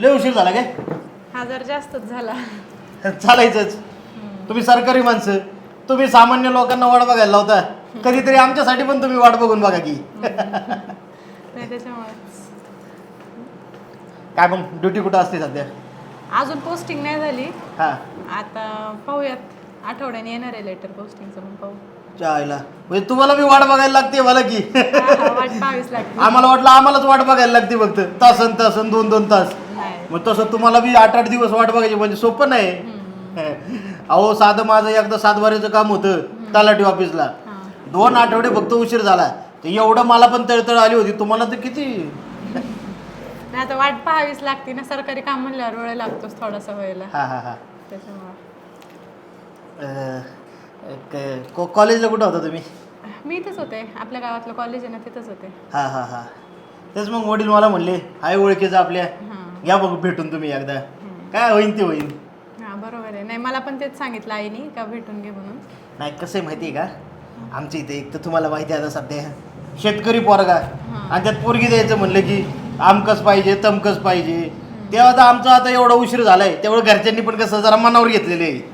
लय उशीर झाला काय? हजार जास्तच झाला. चालायचंच. तुम्ही सरकारी माणसं. तुम्ही सामान्य लोकांना वाट बघायला लावता. कधीतरी आमच्यासाठी पण तुम्ही वाट बघून बघा की. नाही त्याच्यामुळेच. काय मग ड्युटी कुठं असते सध्या? अजून पोस्टिंग नाही झाली. हा. आता पाहूयात. आठवड्याने येणार आहे लेटर पोस्टिंगचं मग पाहू. चायला म्हणजे तुम्हाला मी वाट बघायला लागते मला की. वाट पाहावीच लागते. आम्हाला वाटलं आम्हालाच वाट बघायला लागते फक्त. तासन तासन दोन दोन तास. नाही. मग तसं तुम्हाला बी आठ आठ दिवस वाट बघायची म्हणजे सोपं नाही. अहो साधं माझं एकदा सातबारीचं काम होतं तलाठी ऑफिसला. हा. दोन आठवडे फक्त उशीर झाला. तर एवढं मला पण तळतळ आली होती. तुम्हाला तर किती? नाही आता वाट पाहावीच लागते ना. सरकारी काम म्हणल्यावर वेळ लागतोच थोडासा व्हायला हा हा हा. त्याच्यामुळे. अं, क- को- कॉलेजला कुठं होता तुम्ही? मी इथंच होते. आपल्या गावातलं कॉलेज आहे ना तिथंच होते. हा हा हा. तेच मग वडील मला म्हणले आहे ओळखीचं आपल्या. हां. घ्या बघ भेटून तुम्ही एकदा. काय होईन ते होईन. हां बरोबर आहे. नाही मला पण तेच सांगितलं आईनी का भेटून घे म्हणून. नाही कसं आहे माहिती आहे का? आमच्या इथे एक तर तुम्हाला माहिती आहे आता सध्या. शेतकरी पोरगा. आणि त्यात पोरगी द्यायचं म्हणलं की आमकच पाहिजे तमकच पाहिजे. तेव्हा तर आमचा आता एवढा उशीर झालाय. तेवढं घरच्यांनी पण कसं जरा मनावर घेतलेले आहे.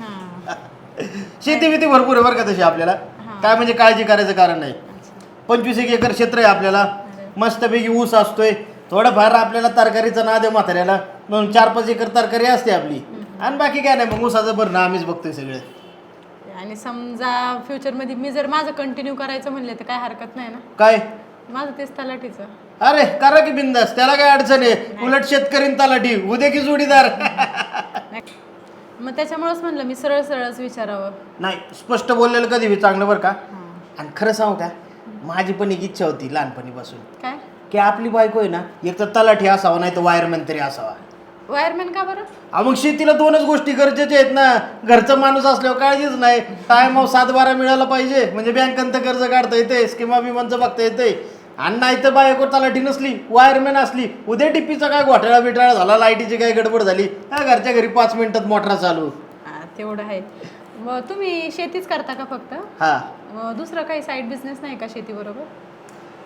शेती बिती भरपूर आहे बरं का तशी आपल्याला. काय म्हणजे काळजी करायचं कारण नाही. पंचवीस एक एकर क्षेत्र आहे आपल्याला. मस्तपैकी ऊस असतोय. थोडंफार आपल्याला तरकारीचं नाद आहे म्हाताऱ्याला. म्हणून चार पाच एकर तरकारी असते आपली. आणि बाकी काय नाही मग ऊसाचं भरणं आम्हीच बघतोय सगळं. आणि समजा फ्युचरमध्ये मी जर माझं कंटिन्यू करायचं म्हणले तर काय हरकत नाही ना? काय? माझं तेच तलाठीचं. अरे करा की बिंदास. त्याला काय अडचण आहे? उलट शेतकरी तलाठी. उद्या की जोडीदार. मग त्याच्यामुळेच म्हणलं मी सरळ सरळच विचारावं. नाही स्पष्ट बोललेलं कधी बी चांगलं बरं का? आणि खरं सांगू का? माझी पण एक इच्छा होती लहानपणीपासून. काय? की आपली बायको आहे ना एक तर तलाठी असावा नाही तर वायरमॅन तरी असावा. वायरमॅन का बरं? अहो, मग शेतीला दोनच गोष्टी गरजेच्या आहेत ना. घरचा माणूस असल्यावर काळजीच नाही. टाइम सात बारा मिळाला पाहिजे. म्हणजे बँकांत कर्ज काढता येते स्किमा बिमांचं बघता येते आणि नाही तर बायको तलाठी नसली वायरमॅन असली उद्या टिपीचा काय घोटाळा बिटाळा झाला लाईटीची काय गडबड झाली हा घरच्या घरी पाच मिनिटात मोटरा चालू? हां तेवढं आहे. मग तुम्ही शेतीच करता का फक्त? हा. मग दुसरं काही साईड बिझनेस नाही का शेतीबरोबर?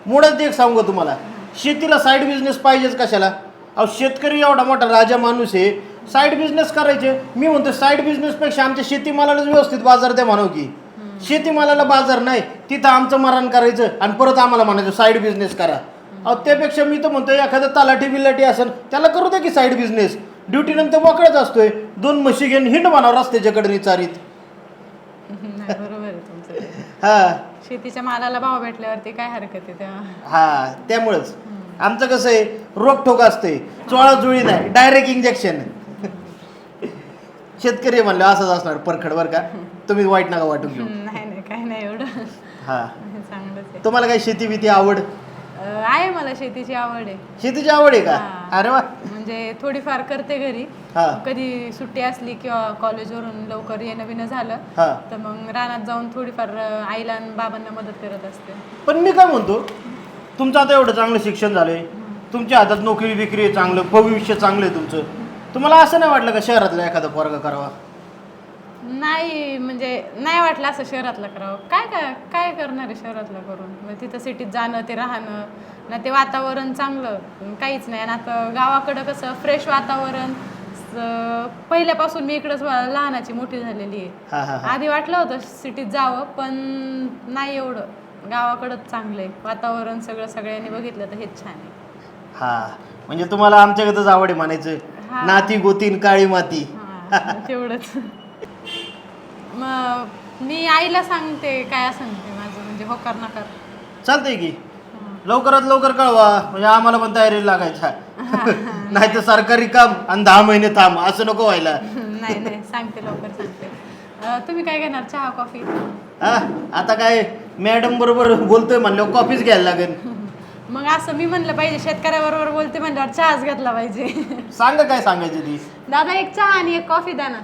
मुळात एक सांगू का तुम्हाला? शेतीला साईड बिझनेस पाहिजेच कशाला? अहो शेतकरी एवढा मोठा राजा माणूस आहे. साईड बिझनेस करायचे. मी म्हणतो साईड बिझनेसपेक्षा आमच्या शेतीमालालाच व्यवस्थित बाजार द्या म्हणू की. शेतीमालाला बाजार नाही तिथं आमचं मरण करायचं आणि परत आम्हाला म्हणायचं साईड बिझनेस करा. अहो त्यापेक्षा मी तर म्हणतो एखादं तलाठी बिलाठी असेल त्याला करू दे की साईड बिझनेस ड्युटी नंतर मोकळाच असतोय. दोन म्हशी घेऊन हिंड म्हणावं रस्त्याच्याकडे चारीत नाही बरोबर आहे तुमचं ते. हा. शेतीच्या मालाला भाव भेटल्यावरती काय हरकत आहे तेव्हा? हा त्यामुळंच. आमचं कसं आहे रोखोक असते चोळा जुळी नाही डायरेक्ट इंजेक्शन शेतकरी म्हणलं असंच असणार परखड बरं का? तुम्ही वाईट नका वाटून घेऊ नाही नाही काय नाही एवढं हा. चांगलंच आहे. तुम्हाला काय शेती बिती आवड? अं, आहे मला शेतीची आवड आहे. शेतीची आवड आहे का? हा. अरे वा. म्हणजे थोडीफार करते घरी. हा. कधी सुट्टी असली किंवा कॉलेजवरून लवकर येणं बिणं झालं हा. तर मग रानात जाऊन थोडीफार अं, आईला आणि बाबांना मदत करत असते. पण मी काय म्हणतो तुमचं आता एवढं चांगलं शिक्षण झालंय. तुमच्या हातात नोकरी बिकरी आहे चांगलं भविष्य चांगलं आहे तुमचं. तुम्हाला असं नाही वाटलं का शहरातला एखादा पोरगा करावा? नाही म्हणजे नाही वाटलं असं शहरातलं करावं. काय काय काय करणार आहे शहरातलं करून? मग तिथं सिटीत जाणं ते राहणं ना ते वातावरण चांगलं. काहीच नाही. आणि आता गावाकडं कसं फ्रेश वातावरण स- पहिल्यापासून मी इकडंच वा- लहानाची मोठी झालेली आहे. हा हा हा. आधी वाटलं होतं सिटीत जावं पण नाही एवढं. गावाकडंच चांगलं आहे वातावरण सगळं सगळ्यांनी बघितलं तर हेच छान आहे. हा. म्हणजे तुम्हाला आमच्याकडे आवड आहे म्हणायचं. नाती गोतीन काळी माती. हां तेवढंच. मग मी आईला सांगते काय सांगते माझं म्हणजे हो कर नकार चालतंय की. लवकरात लवकर कळवा म्हणजे आम्हाला पण तयारी लागायचा नाही तर सरकारी काम आणि दहा महिने थांब असं नको व्हायला. नाही नाही सांगते लवकर सांगते. अं, तुम्ही काय घेणार? चहा कॉफी? हा आता काय मॅडम बरोबर बोलतोय म्हणलं कॉफीच घ्यायला लागेल. मग असं मी म्हणलं पाहिजे शेतकऱ्याबरोबर बोलते म्हणल्यावर चहाच घेतला पाहिजे. सांगा काय सांगायचं ती. दादा एक चहा आणि एक कॉफी द्या ना.